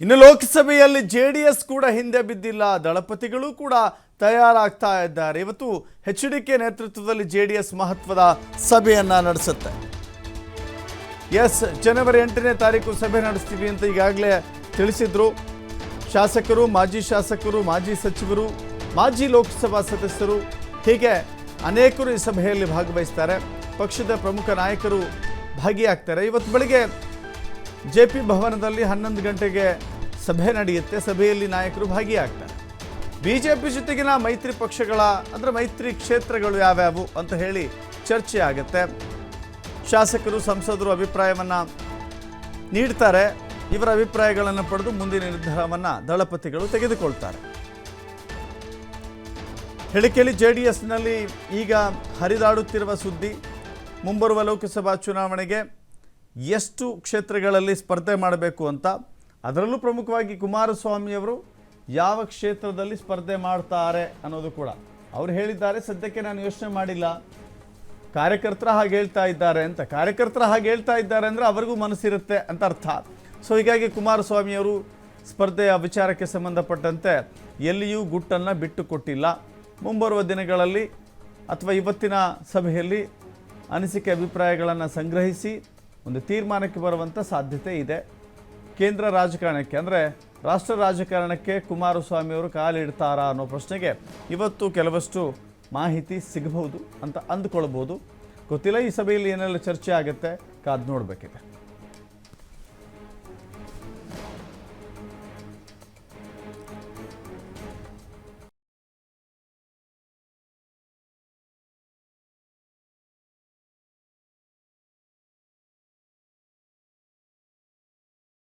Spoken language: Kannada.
ಇನ್ನು ಲೋಕಸಭೆಯಲ್ಲಿ ಜೆ ಡಿ ಎಸ್ ಕೂಡ ಹಿಂದೆ ಬಿದ್ದಿಲ್ಲ. ದಳಪತಿಗಳು ಕೂಡ ತಯಾರಾಗ್ತಾ ಇದ್ದಾರೆ. ಇವತ್ತು ಎಚ್ ಡಿ ಕೆ ನೇತೃತ್ವದಲ್ಲಿ ಜೆ ಡಿ ಎಸ್ ಮಹತ್ವದ ಸಭೆಯನ್ನು ನಡೆಸುತ್ತೆ. ಎಸ್, ಜನವರಿ ಎಂಟನೇ ತಾರೀಕು ಸಭೆ ನಡೆಸ್ತೀವಿ ಅಂತ ಈಗಾಗಲೇ ತಿಳಿಸಿದ್ರು. ಶಾಸಕರು, ಮಾಜಿ ಶಾಸಕರು, ಮಾಜಿ ಸಚಿವರು, ಮಾಜಿ ಲೋಕಸಭಾ ಸದಸ್ಯರು ಹೀಗೆ ಅನೇಕರು ಈ ಸಭೆಯಲ್ಲಿ ಭಾಗವಹಿಸ್ತಾರೆ. ಪಕ್ಷದ ಪ್ರಮುಖ ನಾಯಕರು ಭಾಗಿಯಾಗ್ತಾರೆ. ಇವತ್ತು ಬೆಳಿಗ್ಗೆ ಜೆ ಪಿ ಭವನದಲ್ಲಿ ಹನ್ನೊಂದು ಗಂಟೆಗೆ ಸಭೆ ನಡೆಯುತ್ತೆ. ಸಭೆಯಲ್ಲಿ ನಾಯಕರು ಭಾಗಿಯಾಗ್ತಾರೆ. ಬಿ ಜೆ ಪಿ ಜೊತೆಗಿನ ಮೈತ್ರಿ ಪಕ್ಷಗಳ, ಅಂದರೆ ಮೈತ್ರಿ ಕ್ಷೇತ್ರಗಳು ಯಾವ್ಯಾವು ಅಂತ ಹೇಳಿ ಚರ್ಚೆ ಆಗುತ್ತೆ. ಶಾಸಕರು, ಸಂಸದರು ಅಭಿಪ್ರಾಯವನ್ನು ನೀಡ್ತಾರೆ. ಇವರ ಅಭಿಪ್ರಾಯಗಳನ್ನು ಪಡೆದು ಮುಂದಿನ ನಿರ್ಧಾರವನ್ನು ದಳಪತಿಗಳು ತೆಗೆದುಕೊಳ್ತಾರೆ. ಹೇಳಿಕೆಯಲ್ಲಿ ಜೆ ಡಿ ಎಸ್ನಲ್ಲಿ ಈಗ ಹರಿದಾಡುತ್ತಿರುವ ಸುದ್ದಿ, ಮುಂಬರುವ ಲೋಕಸಭಾ ಚುನಾವಣೆಗೆ ಎಷ್ಟು ಕ್ಷೇತ್ರಗಳಲ್ಲಿ ಸ್ಪರ್ಧೆ ಮಾಡಬೇಕು ಅಂತ ಅದರಲ್ಲೂ ಪ್ರಮುಖವಾಗಿ ಕುಮಾರಸ್ವಾಮಿಯವರು ಯಾವ ಕ್ಷೇತ್ರದಲ್ಲಿ ಸ್ಪರ್ಧೆ ಮಾಡ್ತಾರೆ ಅನ್ನೋದು ಕೂಡ. ಅವ್ರು ಹೇಳಿದ್ದಾರೆ, ಸದ್ಯಕ್ಕೆ ನಾನು ಯೋಚನೆ ಮಾಡಿಲ್ಲ. ಕಾರ್ಯಕರ್ತರ ಹಾಗೆ ಹೇಳ್ತಾ ಇದ್ದಾರೆ ಅಂತ. ಕಾರ್ಯಕರ್ತರ ಹಾಗೆ ಹೇಳ್ತಾ ಇದ್ದಾರೆ ಅಂದರೆ ಅವರಿಗೂ ಮನಸ್ಸಿರುತ್ತೆ ಅಂತ ಅರ್ಥ. ಸೊ ಹೀಗಾಗಿ ಕುಮಾರಸ್ವಾಮಿಯವರು ಸ್ಪರ್ಧೆಯ ವಿಚಾರಕ್ಕೆ ಸಂಬಂಧಪಟ್ಟಂತೆ ಎಲ್ಲಿಯೂ ಗುಟ್ಟನ್ನು ಬಿಟ್ಟುಕೊಟ್ಟಿಲ್ಲ ಮುಂಬರುವ ದಿನಗಳಲ್ಲಿ ಅಥವಾ ಇವತ್ತಿನ ಸಭೆಯಲ್ಲಿ ಅನಿಸಿಕೆ ಅಭಿಪ್ರಾಯಗಳನ್ನು ಸಂಗ್ರಹಿಸಿ ಒಂದು ತೀರ್ಮಾನಕ್ಕೆ ಬರುವಂಥ ಸಾಧ್ಯತೆ ಇದೆ. ಕೇಂದ್ರ ರಾಜಕಾರಣಕ್ಕೆ ಅಂದರೆ ರಾಷ್ಟ್ರ ರಾಜಕಾರಣಕ್ಕೆ ಕುಮಾರಸ್ವಾಮಿಯವರು ಕಾಲಿಡ್ತಾರಾ ಅನ್ನೋ ಪ್ರಶ್ನೆಗೆ ಇವತ್ತು ಕೆಲವಷ್ಟು ಮಾಹಿತಿ ಸಿಗಬಹುದು ಅಂತ ಅಂದುಕೊಳ್ಬೋದು ಗೊತ್ತಿಲ್ಲ, ಈ ಸಭೆಯಲ್ಲಿ ಏನೆಲ್ಲ ಚರ್ಚೆ ಆಗುತ್ತೆ, ಕಾದು ನೋಡಬೇಕಿದೆ.